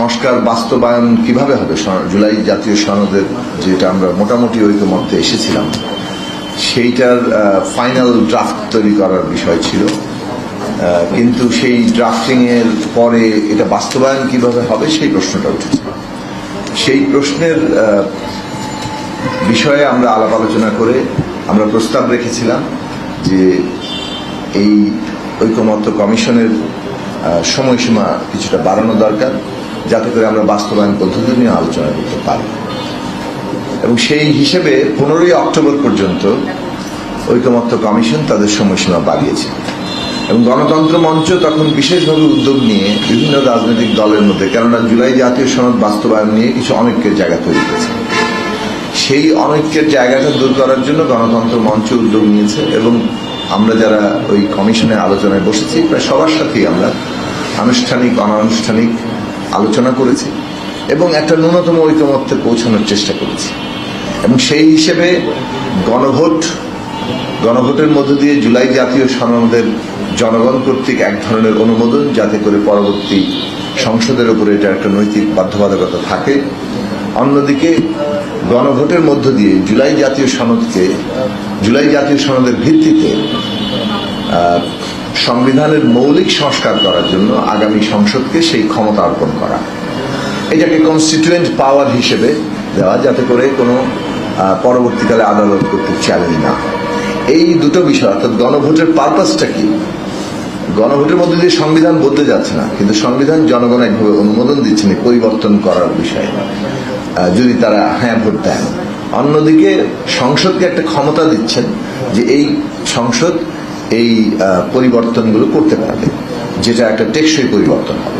সংস্কার বাস্তবায়ন কীভাবে হবে? জুলাই জাতীয় সনদের যেটা আমরা মোটামুটি ঐকমত্যে এসেছিলাম, সেইটার ফাইনাল ড্রাফট তৈরি করার বিষয় ছিল। কিন্তু সেই ড্রাফটিং এর পরে এটা বাস্তবায়ন কীভাবে হবে সেই প্রশ্নটা উঠেছে। সেই প্রশ্নের বিষয়ে আমরা আলাপ আলোচনা করে আমরা প্রস্তাব রেখেছিলাম যে এই ঐকমত্য কমিশনের সময়সীমা কিছুটা বাড়ানো দরকার। যাতে করে আমরা বাস্তবায়ন পদ্ধতি নিয়ে আলোচনা করতে পারি। এবং সেই হিসেবে পনেরোই অক্টোবর পর্যন্ত ঐকমত্য কমিশন তাদের সময়সীমা বাড়িয়েছে। এবং গণতন্ত্র মঞ্চ তখন বিশেষভাবে উদ্যোগ নিয়ে বিভিন্ন রাজনৈতিক দলের মধ্যে, কেননা জুলাই জাতীয় সনদ বাস্তবায়ন নিয়ে কিছু অনৈক্যের জায়গা তৈরি করেছে। সেই অনৈক্যের জায়গাটা দূর করার জন্য গণতন্ত্র মঞ্চ উদ্যোগ নিয়েছে এবং আমরা যারা ওই কমিশনে আলোচনায় বসেছি, প্রায় সবার সাথেই আমরা আনুষ্ঠানিক, অনানুষ্ঠানিক আলোচনা করেছি এবং একটা ন্যূনতম ঐকমত্যে পৌঁছানোর চেষ্টা করেছি। এবং সেই হিসেবে গণভোট, গণভোটের মধ্য দিয়ে জুলাই জাতীয় সনদের জনগণ কর্তৃক এক ধরনের অনুমোদন যাতে করে পরবর্তী সংসদের উপরে এটা একটা নৈতিক বাধ্যবাধকতা থাকে। অন্যদিকে গণভোটের মধ্য দিয়ে জুলাই জাতীয় সনদকে, জুলাই জাতীয় সনদের ভিত্তিতে সংবিধানের মৌলিক সংস্কার করার জন্য আগামী সংসদকে সেই ক্ষমতা অর্পণ করা। এটাকে কনস্টিটিউয়েন্ট পাওয়ার হিসেবে দেওয়া, যাতে করে কোনো পরবর্তীকালে আদালত কর্তৃক চ্যালেঞ্জ না এই দুটো বিষয়, অর্থাৎ গণভোটের পারপাসটা কি? গণভোটের মধ্যে দিয়ে সংবিধান বদলে যাচ্ছে না, কিন্তু সংবিধান জনগণ একভাবে অনুমোদন দিচ্ছেন এই পরিবর্তন করার বিষয়ে। যদি তারা হ্যাঁ ভোট দেন। অন্যদিকে সংসদকে একটা ক্ষমতা দিচ্ছেন যে এই সংসদ এই পরিবর্তনগুলো করতে পারবে যেটা একটা টেকসই পরিবর্তন হবে।